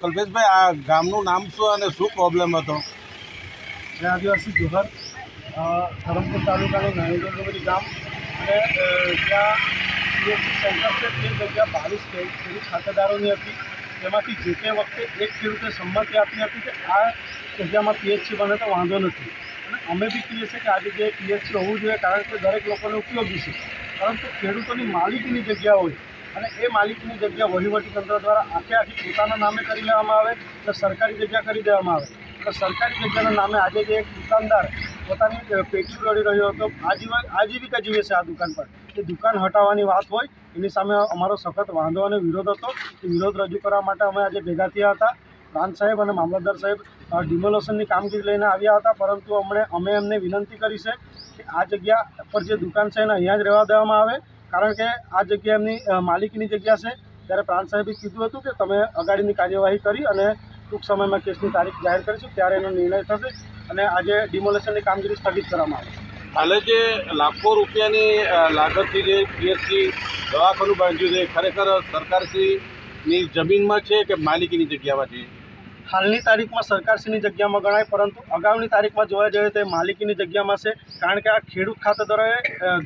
કલ્પેશભાઈ, આ ગામનું નામ શું અને શું પ્રોબ્લેમ હતો? આદિવાસી જોહર ધરમપુર તાલુકાનું નારાયણગઢ ગામ અને ત્યાં છે, તે જગ્યા બાવીસ ખેડૂત ખાતેદારોની હતી. તેમાંથી જે વખતે એક ખેડૂતે સંમતિ આપી હતી કે આ જગ્યામાં પીએચસી બને તો વાંધો નથી. અમે બી કહીએ છીએ કે આ જગ્યાએ પીએચસી હોવું જોઈએ, કારણ કે દરેક લોકોને ઉપયોગી છે. પરંતુ ખેડૂતોની માલિકીની જગ્યા હોય અને એ માલિકીની જગ્યા વહીવટી તંત્ર દ્વારા આખે આખી પોતાના નામે કરી લેવામાં આવે તો સરકારી જગ્યા કરી દેવામાં આવે. તો સરકારી જગ્યાના નામે આજે જે એક દુકાનદાર પોતાની પેટી દોડી રહ્યો હતો, આજીવન, આજીવિકા જીવે છે આ દુકાન પર. એ દુકાન હટાવવાની વાત હોય, એની સામે અમારો સખત વાંધો અને વિરોધ હતો. એ વિરોધ રજૂ કરવા માટે અમે આજે ભેગા થયા હતા. પ્રાંત સાહેબ અને મામલતદાર સાહેબ ડિમોલેશનની કામગીરી લઈને આવ્યા હતા, પરંતુ અમને, અમે એમને વિનંતી કરી છે કે આ જગ્યા પર જે દુકાન છે એને અહીંયા જ રહેવા દેવામાં આવે. કારણ કે આ જગ્યા એમની માલિકીની જગ્યા છે. ત્યારે પ્રાંત સાહેબે કીધું હતું કે તમે અગાડીની કાર્યવાહી કરી અને ટૂંક સમયમાં કેસની તારીખ જાહેર કરીશું, ત્યારે એનો નિર્ણય થશે અને આજે ડિમોલેશનની કામગીરી સ્થગિત કરવામાં આવે. હાલે જે લાખો રૂપિયાની લાગતથી જે પીએચસી દવાખાનું બાંધ્યું છે, ખરેખર સરકારશ્રીની જમીનમાં છે કે માલિકીની જગ્યામાં છે? હાલની તારીખમાં સરકારશ્રીની જગ્યામાં ગણાય, પરંતુ અગાઉની તારીખમાં જોવા જઈએ તો એ માલિકીની જગ્યામાં છે, કારણ કે આ ખેડૂત ખાતેદારોએ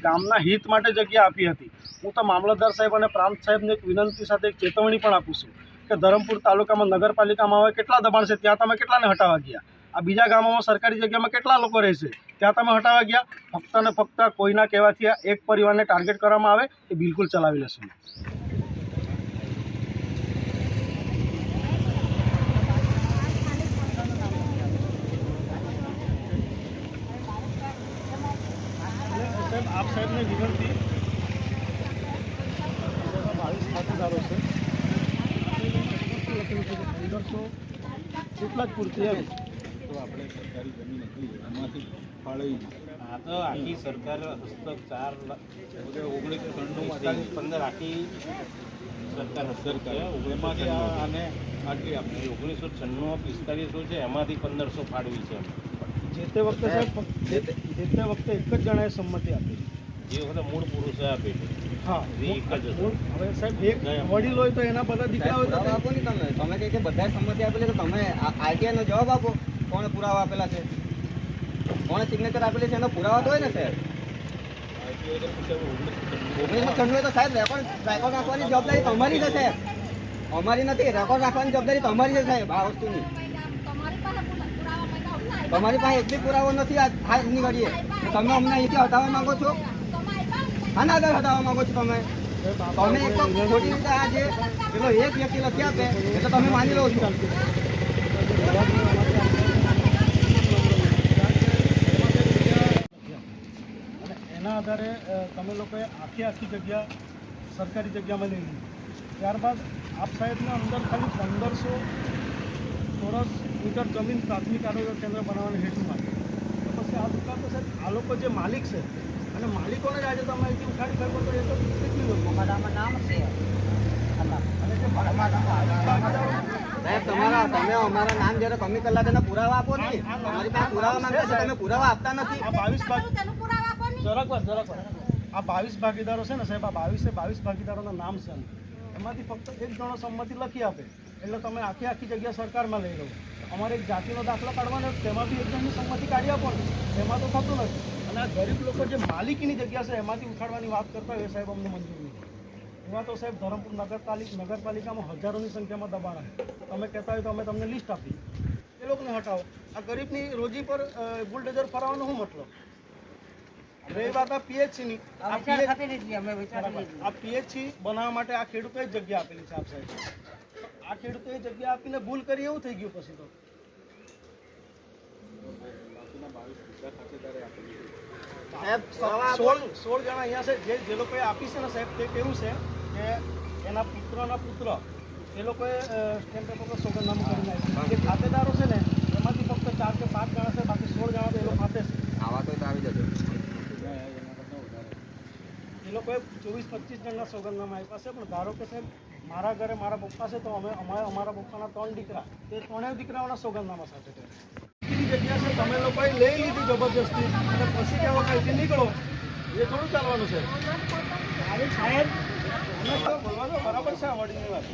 ગામના હિત માટે જગ્યા આપી હતી. હું તો મામલતદાર સાહેબ અને પ્રાંત સાહેબને એક વિનંતી સાથે એક ચેતવણી પણ આપું છું કે ધરમપુર તાલુકામાં, નગરપાલિકામાં હવે કેટલા દબાણ છે, ત્યાં તમે કેટલાને હટાવવા ગયા? આ બીજા ગામોમાં સરકારી જગ્યામાં કેટલા લોકો રહેશે ત્યાં તમે હટાવવા ગયા? ફક્ત ને ફક્ત કોઈના કહેવાથી એક પરિવારને ટાર્ગેટ કરવામાં આવે, એ બિલકુલ ચલાવી લેશું સાહેબ આપ સાહેબને વિનંતી બાવીસ તો આપણે સરકારી ફાળવી આ તો આખી સરકાર હસ્તક ઓગણીસો ઓગણીસ પંદર આખી સરકાર છે એમાંથી આને આટલી આપણી ઓગણીસો છન્નું પિસ્તાલીસો છે એમાંથી પંદરસો ફાળવી છે જે તે વખતે સાહેબ જે તે વખતે એક જ જણાએ સંમતિ આપી. જે વખતે મૂળ પુરુષે આપેલી હા એ એક જ હતું. મૂળ- હવે સાહેબ એક વડીલ હોય તો એના બધા દીકરા હોય તો આપો ને તમે. તમે કહે કે બધા સંમતિ આપેલી તો તમે આઈટીઆઈ નો જવાબ આપો. કોણે પુરાવા આપેલા છે? કોણે સિગ્નેચર આપેલી છે? એનો પુરાવા તો હોય ને સાહેબ? ઓગણીસો છન્નું તો સાહેબ રેકોર્ડ રેકોર્ડ રાખવાની જવાબદારી તમારી છે સાહેબ. અમારી નથી રેકોર્ડ રાખવાની જવાબદારી તમારી છે સાહેબ આ વસ્તુની. તમારી પાસે એક બી પુરાવો નથી આ આજની ઘડીએ તમે અમને અહીંથી હટાવવા માંગો છો? આધાર હટાવવા માંગો છો તમે? તમે એક ખોટી રીતે આ જે એક વ્યક્તિ લખી આપે એટલે તમે માની લો છો. એના આધારે તમે લોકોએ આખી આખી જગ્યા સરકારી જગ્યામાં લઈ લીધી. ત્યારબાદ આપ સાહેબના અંદર ખાલી પંદરસો ચોરસ મીટર જમીન પ્રાથમિક આરોગ્ય કેન્દ્ર બનાવવાની હેતુ માટે તો પછી આ દુકાન તો સાહેબ, આ લોકો જે માલિક છે અને માલિકોને જ આજે તમે અહીંથી ઉખાડી ફેંકો તો એ તો કેટલી જે ભાગીદારો સાહેબ તમારા તમે અમારા નામ જ્યારે કમી તેના પુરાવા આપો ને તમારી પાસે પુરાવા માંગે છે તમે પુરાવા આપતા નથી. આ બાવીસ ભાગ જરાક વાર જરાક વાર આ બાવીસ ભાગીદારો છે ને સાહેબ આ બાવીસે બાવીસ ભાગીદારોના નામ છે. એમાંથી ફક્ત એક જણો સંમતિ લખી આપે. એટલે તમે આખી આખી જગ્યા સરકારમાં લઈ લો. અમારે એક જાતિનો દાખલો કાઢવાનો છે, તેમાં બી એક જણની સંમતિ કાઢી આપો એમાં તો થતું નથી. અને આ ગરીબ લોકો જે માલિકીની જગ્યા છે એમાંથી ઉઠાડવાની વાત કરતા હોય એ સાહેબ અમને મંજૂર નથી એમાં તો સાહેબ ધરમપુર નગરપાલિકા નગરપાલિકામાં હજારોની સંખ્યામાં દબાણ તમે કહેતા હોય તો અમે તમને લિસ્ટ આપી એ લોકોને હટાવો. આ ગરીબની રોજી પર બુલડોઝર ફરાવવાનો શું મતલબ? રહી વાત આ પીએચસીની આ પીએચસી બનાવવા માટે આ ખેડૂતોએ જગ્યા આપેલી છે આપ સાહેબ. આ ખેડૂતોએ જગ્યા આપીને ભૂલ કરી એવું થઈ ગયું પછી તો. સાહેબ સોળ સોળ જણા અહીંયા છે. જે જે લોકોએ આપી છે ને સાહેબ તે કેવું છે કે એના પુત્રના પુત્ર એ લોકોએ સ્ટેમ્પ પેપર પર સોગંદનામું જે ખાતેદારો છે ને એમાંથી ફક્ત ચાર કે પાંચ જણા છે બાકી સોળ જણા તો એ લોકો ખાતે છે. આવા તો આવી એ લોકોએ ચોવીસ પચીસ જણના સોગંદનામા આપ્યા છે પણ ધારો કે સાહેબ મારા ઘરે મારા પપ્પા છે તો અમે અમારા પપ્પાના ત્રણ દીકરા. તે ત્રણેય દીકરાઓના સોગંદનામા સાથે છે. જગ્યા છે તમે લોકોએ લઈ લીધી જબરજસ્તી. અને પછી કહેવા કાંઈથી નીકળો. એ થોડું ચાલવાનું છે. સાહેબ બોલવાનો બરાબર છે આવડીની વાત.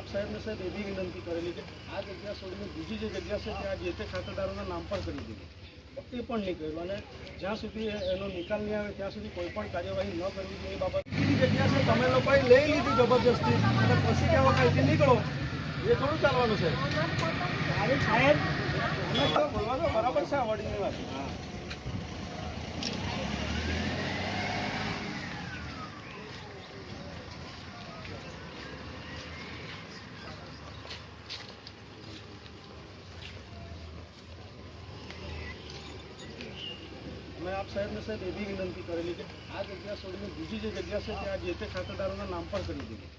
આપ સાહેબને સાહેબ એવી વિનંતી કરેલી કે આ જગ્યા છોડીને બીજી જે જગ્યા છે ત્યાં જે તે ખાતેદારોના નામ પણ કરી દીધું. એ પણ નહીં કર્યું અને જ્યાં સુધી એનો નિકાલ નહીં આવે ત્યાં સુધી કોઈ પણ કાર્યવાહી ન કરવી જોઈએ એ બાબત. બીજી જગ્યા છે તમે લોકોએ લઈ લીધી જબરજસ્તી. અને પછી કહેવા કાંઈથી નીકળો? એ થોડું ચાલવાનું છે. સાહેબ બરાબર છે આ વડીલની વાત. આપ સાહેબને સાહેબ એવી વિનંતી કરેલી કે આ જગ્યા છોડીને બીજી જે જગ્યા છે ત્યાં જે તે ખાતેદારોના નામ પણ કરી દીધું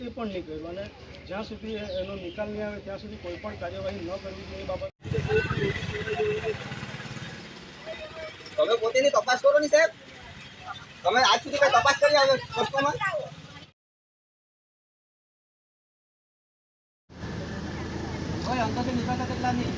એ પણ નહીં કર્યું. અને જ્યાં સુધી એનો નિકાલ નહીં આવે ત્યાં સુધી કોઈ પણ કાર્યવાહી ન કરવી જોઈએ એ બાબત. તમે પોતેની તપાસ કરો ની સાહેબ. તમે આજ સુધી કઈ તપાસ કરી આવ્યો વસ્તુમાં ભાઈ અંદરથી નીકળતા કેટલા નહીં?